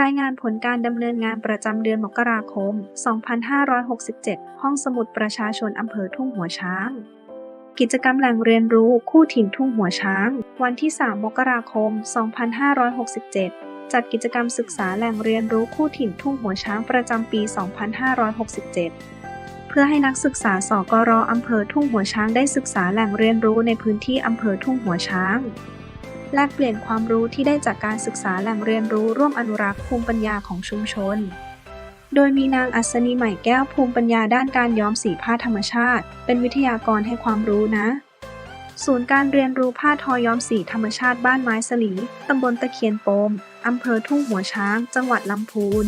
รายงานผลการดำเนินงานประจำเดือนมกราคม 2567 ห้องสมุดประชาชนอำเภอทุ่งหัวช้าง กิจกรรมแหล่งเรียนรู้คู่ถิ่นทุ่งหัวช้าง วันที่ 3 มกราคม 2567 จัดกิจกรรมศึกษาแหล่งเรียนรู้คู่ถิ่นทุ่งหัวช้างประจำปี 2567 เพื่อให้นักศึกษาสกรอำเภอทุ่งหัวช้างได้ศึกษาแหล่งเรียนรู้ในพื้นที่อำเภอทุ่งหัวช้าง แลกเปลี่ยนความรู้ที่ได้จากการศึกษาแหล่งเรียนรู้ร่วมอนุรักษ์ภูมิปัญญาของชุมชน โดยมีนางอัศนีใหม่แก้วภูมิปัญญาด้านการย้อมสีผ้าธรรมชาติ เป็นวิทยากรให้ความรู้นะ ศูนย์การเรียนรู้ผ้าทอย้อมสีธรรมชาติบ้านไม้สลีตำบลตะเคียนโปมอำเภอทุ่งหัวช้าง จังหวัดลำพูน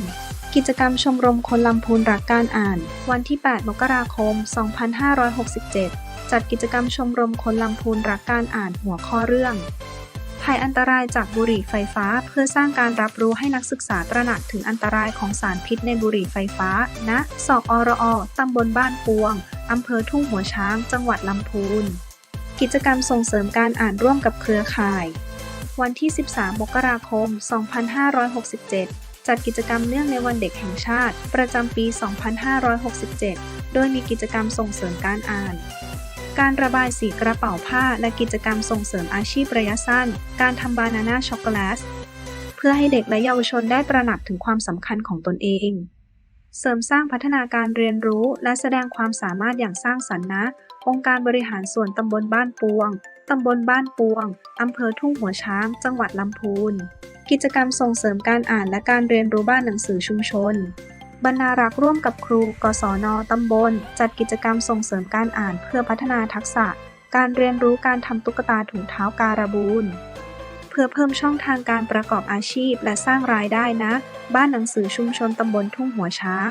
กิจกรรมชมรมคนลำพูนรักการอ่าน วันที่ 8 มกราคม 2567จัดกิจกรรมชมรมคนลำพูนรักการอ่านหัวข้อเรื่อง ภัยอันตรายจากบุหรี่ไฟฟ้า เพื่อสร้างการรับรู้ให้นักศึกษาตระหนักถึงอันตรายของสารพิษในบุหรี่ไฟฟ้าณสอกอรอตำบลบ้านปวงอำเภอทุ่งหัวช้าง จังหวัดลำพูน กิจกรรมส่งเสริมการอ่านร่วมกับเครือข่าย วันที่ 13 มกราคม 2567 จัดกิจกรรมเนื่องในวันเด็กแห่งชาติ ประจำปี 2567 โดยมีกิจกรรมส่งเสริมการอ่าน การระบายสีกระเป๋าผ้าและกิจกรรมส่งเสริมอาชีพระยะสั้น การทำบานาน่าช็อกโกแลต เพื่อให้เด็กและเยาวชนได้ตระหนักถึงความสำคัญของตนเอง เสริมสร้างพัฒนาการเรียนรู้และแสดงความสามารถอย่างสร้างสรรค์นะ องค์การบริหารส่วนตำบลบ้านปวง ตำบลบ้านปวง อำเภอทุ่งหัวช้าง จังหวัดลำพูน กิจกรรมส่งเสริมการอ่านและการเรียนรู้บ้านหนังสือชุมชน บรรณารักษ์ร่วมกับครู กศน ตำบล จัดกิจกรรมส่งเสริมการอ่านเพื่อพัฒนาทักษะ การเรียนรู้การทำตุ๊กตาถุงเท้าการบูนเพื่อเพิ่มช่องทางการประกอบอาชีพและสร้างรายได้นะ บ้านหนังสือชุมชนตำบลทุ่งหัวช้าง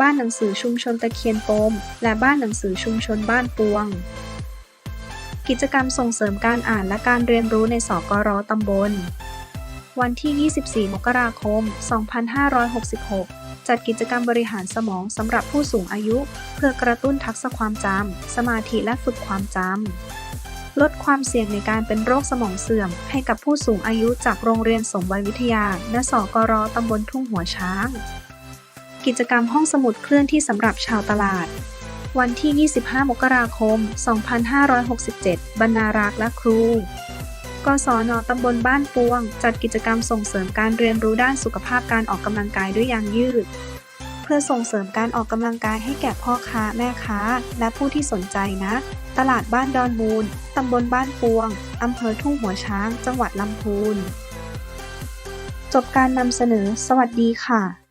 บ้านหนังสือชุมชนตะเคียนโปม และบ้านหนังสือชุมชนบ้านปวง กิจกรรมส่งเสริมการอ่านและการเรียนรู้ในสกรตำบล วันที่ 24 มกราคม 2566 จัดกิจกรรมบริหารสมองสำหรับผู้สูงอายุ เพื่อกระตุ้นทักษะความจำ สมาธิและฝึกความจำ ลดความเสี่ยงในการเป็นโรคสมองเสื่อม ให้กับผู้สูงอายุจากโรงเรียนสมวัยวิทยา และสกรตำบลทุ่งหัวช้าง กิจกรรมห้องสมุดเคลื่อนที่สำหรับชาวตลาดวันที่ 25 มกราคม 2567 บรรณารักษ์และครู กศนตำบลบ้านปวง จัดกิจกรรมส่งเสริมการเรียนรู้ด้านสุขภาพการออกกำลังกายด้วยยางยืด เพื่อส่งเสริมการออกกำลังกายให้แก่พ่อค้าแม่ค้า และผู้ที่สนใจนะ ตลาดบ้านดอนมูลตำบลบ้านปวงอำเภอทุ่งหัวช้าง จังหวัดลำพูน จบการนำเสนอ สวัสดีค่ะ